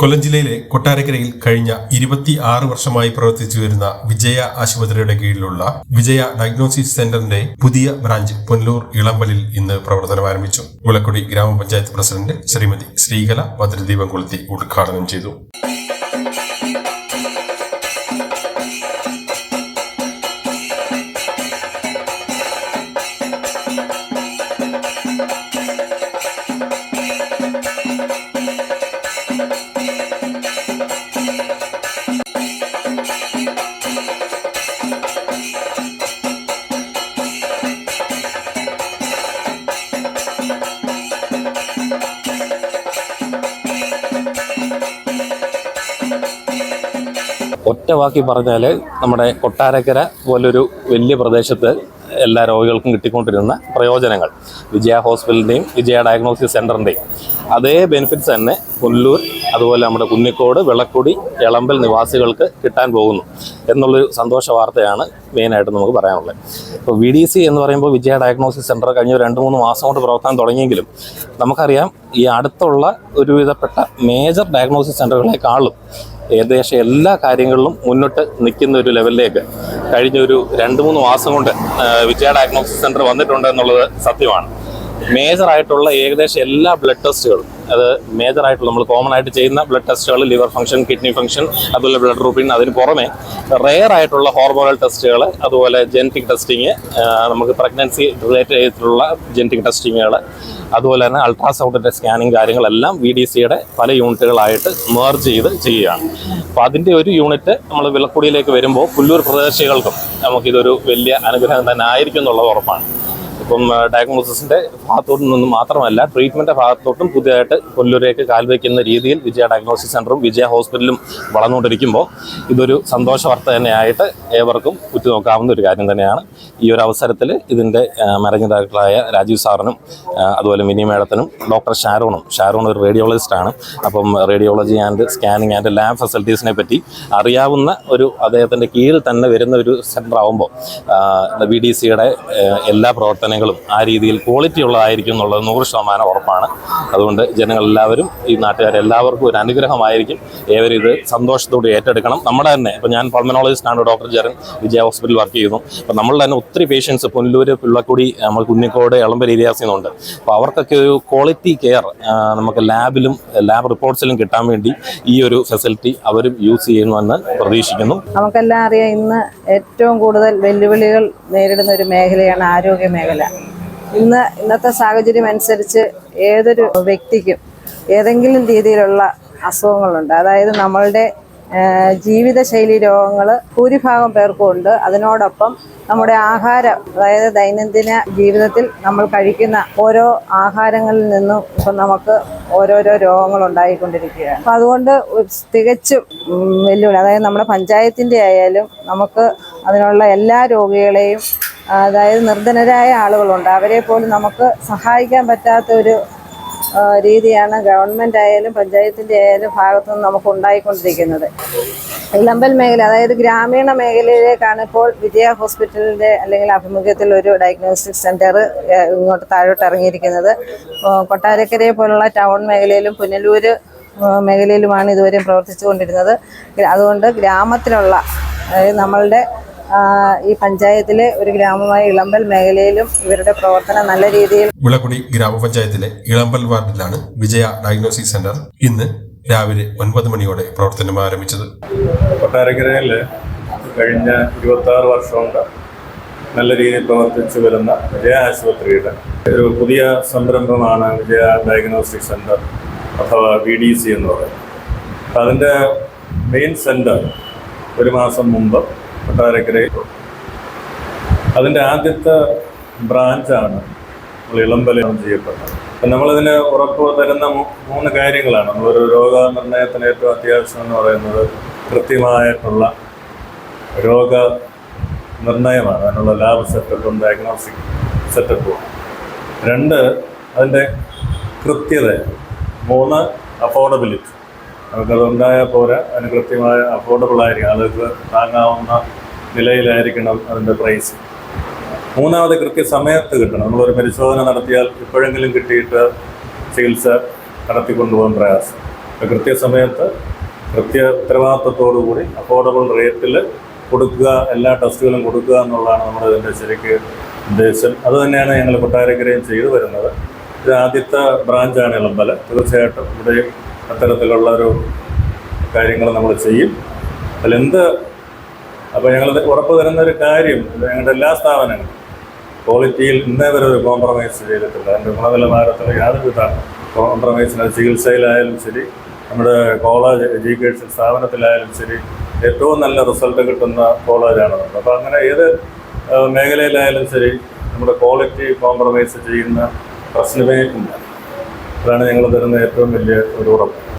കൊല്ലം ജില്ലയിലെ കൊട്ടാരക്കരയിൽ കഴിഞ്ഞ ഇരുപത്തി ആറ് വർഷമായി പ്രവർത്തിച്ചു വരുന്ന വിജയ ആശുപത്രിയുടെ കീഴിലുള്ള വിജയ ഡയഗ്നോസിസ് സെന്ററിന്റെ പുതിയ ബ്രാഞ്ച് പുനലൂർ ഇളമ്പലിൽ ഇന്ന് പ്രവർത്തനം ആരംഭിച്ചു. മുളക്കുടി ഗ്രാമപഞ്ചായത്ത് പ്രസിഡന്റ് ശ്രീമതി ശ്രീകല ഭദ്രദീപം കൊളുത്തി ഉദ്ഘാടനം ചെയ്തു. ഒറ്റ വാക്കി പറഞ്ഞാൽ നമ്മുടെ കൊട്ടാരക്കര പോലൊരു വലിയ പ്രദേശത്ത് എല്ലാ രോഗികൾക്കും കിട്ടിക്കൊണ്ടിരുന്ന പ്രയോജനങ്ങൾ. വിജയ ഹോസ്പിറ്റലിന്റെയും വിജയ ഡയഗ്നോസിസ് സെന്ററിന്റെയും അതേ ബെനിഫിറ്റ്സ് തന്നെ പുല്ലൂർ അതുപോലെ നമ്മുടെ കുന്നിക്കോട് വെള്ളക്കുടി എളമ്പൽ നിവാസികൾക്ക് കിട്ടാൻ പോകുന്നു എന്നുള്ളൊരു സന്തോഷ വാർത്തയാണ് മെയിനായിട്ട് നമുക്ക് പറയാനുള്ളത്. ഇപ്പോൾ വി ഡി സി എന്ന് പറയുമ്പോൾ വിജയ ഡയഗ്നോസിസ് സെന്റർ കഴിഞ്ഞ രണ്ട് മൂന്ന് മാസം കൊണ്ട് പ്രവർത്തനം തുടങ്ങിയെങ്കിലും നമുക്കറിയാം ഈ അടുത്തുള്ള ഒരുവിധപ്പെട്ട മേജർ ഡയഗ്നോസിസ് സെന്ററുകളെക്കാളും ഏകദേശം എല്ലാ കാര്യങ്ങളിലും മുന്നോട്ട് നിൽക്കുന്ന ഒരു ലെവലിലേക്ക് കഴിഞ്ഞ ഒരു രണ്ട് മൂന്ന് മാസം കൊണ്ട് വിജയ ഡയഗ്നോസിസ് സെന്റർ വന്നിട്ടുണ്ട് എന്നുള്ളത് സത്യമാണ്. മേജറായിട്ടുള്ള ഏകദേശം എല്ലാ ബ്ലഡ് ടെസ്റ്റുകളും അത് മേജർ ആയിട്ടുള്ള നമ്മൾ കോമൺ ആയിട്ട് ചെയ്യുന്ന ബ്ലഡ് ടെസ്റ്റുകൾ ലിവർ ഫംഗ്ഷൻ കിഡ്നി ഫംഗ്ഷൻ അതുപോലെ ബ്ലഡ് റൂപ്പിൻ അതിന് പുറമെ റെയർ ആയിട്ടുള്ള ഹോർമോണൽ ടെസ്റ്റുകൾ അതുപോലെ ജനറ്റിക് ടെസ്റ്റിങ് നമുക്ക് പ്രഗ്നൻസി റിലേറ്റഡ് ചെയ്തിട്ടുള്ള ജനറ്റിക് ടെസ്റ്റിങ്ങുകൾ അതുപോലെ തന്നെ അൾട്രാസൗണ്ടിന്റെ സ്കാനിങ് കാര്യങ്ങളെല്ലാം വി ഡി സിയുടെ പല യൂണിറ്റുകളായിട്ട് മേർജ് ചെയ്ത് ചെയ്യുകയാണ്. അപ്പോൾ അതിന്റെ ഒരു യൂണിറ്റ് നമ്മൾ വിളക്കുടിയിലേക്ക് വരുമ്പോൾ പുല്ലൂർ പ്രദേശികൾക്കും നമുക്കിതൊരു വലിയ അനുഗ്രഹം തന്നെ ആയിരിക്കും എന്നുള്ളത് ഉറപ്പാണ്. ഇപ്പം ഡയഗ്നോസിന്റെ ഭാഗത്തോട്ട് നിന്നും മാത്രമല്ല ട്രീറ്റ്മെന്റ് ഭാഗത്തോട്ടും പുതിയതായിട്ട് കൊല്ലൂരേക്ക് കാൽവയ്ക്കുന്ന രീതിയിൽ വിജയ ഡയഗ്നോസിസ് സെന്ററും വിജയ ഹോസ്പിറ്റലും വളർന്നുകൊണ്ടിരിക്കുമ്പോൾ ഇതൊരു സന്തോഷ വാർത്ത തന്നെയായിട്ട് ഏവർക്കും ഉറ്റുനോക്കാവുന്ന ഒരു കാര്യം തന്നെയാണ്. ഈ ഒരു അവസരത്തിൽ ഇതിന്റെ മാനേജിംഗ് ഡയറക്ടറായ രാജീവ് സാറിനും അതുപോലെ മിനി മേഡത്തിനും ഡോക്ടർ ഷാരോണും ഷാരോൺ ഒരു റേഡിയോളജിസ്റ്റാണ് അപ്പം radiology and scanning and lab ഫെസിലിറ്റീസിനെ പറ്റി അറിയാവുന്ന ഒരു അദ്ദേഹത്തിന്റെ കീഴിൽ തന്നെ വരുന്ന ഒരു സെന്റർ ആവുമ്പോൾ ബി ഡി സിയുടെ എല്ലാ പ്രവർത്തനങ്ങളും ആ രീതിയിൽ ക്വാളിറ്റി ഉള്ളതായിരിക്കും എന്നുള്ളത് നൂറ് ശതമാനം ഉറപ്പാണ്. അതുകൊണ്ട് ജനങ്ങളെല്ലാവരും ഈ നാട്ടുകാരെല്ലാവർക്കും ഒരു അനുഗ്രഹമായിരിക്കും. ഏവരും ഇത് സന്തോഷത്തോടെ ഏറ്റെടുക്കണം. നമ്മുടെ തന്നെ ഇപ്പോൾ ഞാൻ പൾമനോളജിസ്റ്റാണ് ഡോക്ടർ ജരൻ വിജയ ഹോസ്പിറ്റലിൽ വർക്ക് ചെയ്യുന്നു. അപ്പോൾ നമ്മൾ തന്നെ ഒത്തിരി പേഷ്യൻസ് പുനലൂർ പിള്ളക്കുടി നമ്മൾ കുഞ്ഞിക്കോട് എളമ്പര ഏരിയാസിൽ നിന്നുണ്ട്. അപ്പോൾ അവർക്കൊക്കെ ഒരു ക്വാളിറ്റി കെയർ നമുക്ക് ലാബിലും ലാബ് റിപ്പോർട്ട്സിലും കിട്ടാൻ വേണ്ടി ഈ ഒരു ഫെസിലിറ്റി അവരും യൂസ് ചെയ്യുമെന്ന് പ്രതീക്ഷിക്കുന്നു. നമുക്കെല്ലാം അറിയാം ഇന്ന് ഏറ്റവും കൂടുതൽ വെല്ലുവിളികൾ നേരിടുന്ന ഒരു മേഖലയാണ് ആരോഗ്യ മേഖല. ഇന്ന് ഇന്നത്തെ സാഹചര്യം അനുസരിച്ച് ഏതൊരു വ്യക്തിക്കും ഏതെങ്കിലും രീതിയിലുള്ള അസുഖങ്ങളുണ്ട്. അതായത് നമ്മളുടെ ജീവിതശൈലി രോഗങ്ങൾ ഭൂരിഭാഗം പേർക്കും ഉണ്ട്. അതിനോടൊപ്പം നമ്മുടെ ആഹാരം അതായത് ദൈനംദിന ജീവിതത്തിൽ നമ്മൾ കഴിക്കുന്ന ഓരോ ആഹാരങ്ങളിൽ നിന്നും ഇപ്പം നമുക്ക് ഓരോരോ രോഗങ്ങൾ ഉണ്ടായിക്കൊണ്ടിരിക്കുകയാണ്. അപ്പം അതുകൊണ്ട് തികച്ചും വെല്ലുവിളി. അതായത് നമ്മുടെ പഞ്ചായത്തിന്റെ ആയാലും നമുക്ക് അതിനുള്ള എല്ലാ രോഗികളെയും അതായത് നിർധനരായ ആളുകളുണ്ട്. അവരെ പോലും നമുക്ക് സഹായിക്കാൻ പറ്റാത്ത ഒരു രീതിയാണ് ഗവൺമെന്റ് ആയാലും പഞ്ചായത്തിന്റെ ആയാലും ഭാഗത്തു നിന്ന് നമുക്ക് ഉണ്ടായിക്കൊണ്ടിരിക്കുന്നത്. ഇളമ്പൽ മേഖല അതായത് ഗ്രാമീണ മേഖലയിലേക്കാണ് ഇപ്പോൾ വിജയ ഹോസ്പിറ്റലിന്റെ അല്ലെങ്കിൽ ആഭിമുഖ്യത്തിൽ ഒരു ഡയഗ്നോസ്റ്റിക് സെന്റർ ഇങ്ങോട്ട് താഴോട്ട് ഇറങ്ങിയിരിക്കുന്നത്. കൊട്ടാരക്കരയെ പോലുള്ള ടൗൺ മേഖലയിലും പുനലൂർ മേഖലയിലുമാണ് ഇതുവരെ പ്രവർത്തിച്ചു കൊണ്ടിരുന്നത് അതുകൊണ്ട് ഗ്രാമത്തിലുള്ള അതായത് നമ്മളുടെ ഈ പഞ്ചായത്തിലെ ഒരു ഗ്രാമമായ ഇളമ്പൽ മേഖലയിലും ഇവരുടെ പ്രവർത്തനം നല്ല രീതിയിൽ വിളക്കുടി ഗ്രാമപഞ്ചായത്തിലെ ഇളമ്പൽ വാർഡിലാണ് വിജയ ഡയഗ്നോസിസ് സെന്റർ ഇന്ന് രാവിലെ ഒൻപത് മണിയോടെ പ്രവർത്തനം ആരംഭിച്ചത്. കൊട്ടാരക്കരയിൽ കഴിഞ്ഞ ഇരുപത്തി ആറ് വർഷം കൊണ്ട് നല്ല രീതിയിൽ പ്രവർത്തിച്ചു വരുന്ന വിജയ ആശുപത്രിയുടെ ഒരു പുതിയ സംരംഭമാണ് വിജയ ഡയഗ്നോസ്റ്റിക് സെന്റർ അഥവാ വി ഡി സി എന്ന് പറയുന്നത്. അതിന്റെ മെയിൻ സെന്റർ ഒരു മാസം മുമ്പ് കൊട്ടാരക്കരയിൽ. അതിന്റെ ആദ്യത്തെ ബ്രാഞ്ചാണ് നമ്മൾ ഇളമ്പലം ചെയ്യപ്പെട്ടത് നമ്മളിതിന് ഉറപ്പ് തരുന്ന മൂന്ന് കാര്യങ്ങളാണ്. നമ്മളൊരു രോഗനിർണയത്തിന് ഏറ്റവും അത്യാവശ്യം എന്ന് പറയുന്നത് കൃത്യമായിട്ടുള്ള രോഗ നിർണയമാണ് അതിനുള്ള ലാബ് സെറ്റപ്പും ഡയഗ്നോസ്റ്റിക് സെറ്റപ്പും രണ്ട് അതിന്റെ കൃത്യത. മൂന്ന് അഫോർഡബിലിറ്റി നമുക്കത് ഉണ്ടായാൽ പോരാ. അതിന് കൃത്യമായ അഫോർഡബിൾ ആയിരിക്കും. ആളുകൾക്ക് താങ്ങാവുന്ന നിലയിലായിരിക്കണം അതിന്റെ പ്രൈസ് മൂന്നാമത് കൃത്യസമയത്ത് കിട്ടണം. നമ്മളൊരു പരിശോധന നടത്തിയാൽ എപ്പോഴെങ്കിലും കിട്ടിയിട്ട് ചികിത്സ നടത്തിക്കൊണ്ടുപോകാൻ പ്രയാസം. കൃത്യസമയത്ത് കൃത്യ ഉത്തരവാദിത്വത്തോടു കൂടി അഫോർഡബിൾ റേറ്റിൽ കൊടുക്കുക എല്ലാ ടെസ്റ്റുകളും കൊടുക്കുക എന്നുള്ളതാണ് നമ്മുടെ ഇതിന്റെ ശരിക്ക് ഉദ്ദേശം. അതുതന്നെയാണ് ഞങ്ങൾ കൊട്ടാരക്കരയും ചെയ്തു വരുന്നത്. ഇത് ആദ്യത്തെ ബ്രാഞ്ചാണ് ഇളമ്പല തീർച്ചയായിട്ടും ഇവിടെയും അത്തരത്തിലുള്ള ഒരു കാര്യങ്ങൾ നമ്മൾ ചെയ്യും. അതിലെന്ത് അപ്പോൾ ഞങ്ങൾ ഉറപ്പ് തരുന്ന ഒരു കാര്യം ഞങ്ങളുടെ എല്ലാ സ്ഥാപനങ്ങളും ക്വാളിറ്റിയിൽ ഇന്നേ വരെ ഒരു കോംപ്രമൈസ് ചെയ്തിട്ടില്ല. അതിന്റെ ഗുണനിലവാരത്തിൽ യാതൊരുവിധ കോംപ്രമൈസിന് ചികിത്സയിലായാലും ശരി നമ്മുടെ കോളേജ് എഡ്യൂക്കേഷൻ സ്ഥാപനത്തിലായാലും ശരി ഏറ്റവും നല്ല റിസൾട്ട് കിട്ടുന്ന കോളേജാണ് നമ്മൾ അപ്പോൾ അങ്ങനെ ഏത് മേഖലയിലായാലും ശരി നമ്മുടെ ക്വാളിറ്റി കോംപ്രമൈസ് ചെയ്യുന്ന പ്രശ്നമേ ഇല്ല. അതാണ് ഞങ്ങൾ തരുന്ന ഏറ്റവും വലിയ ഒരു ഉറപ്പ്.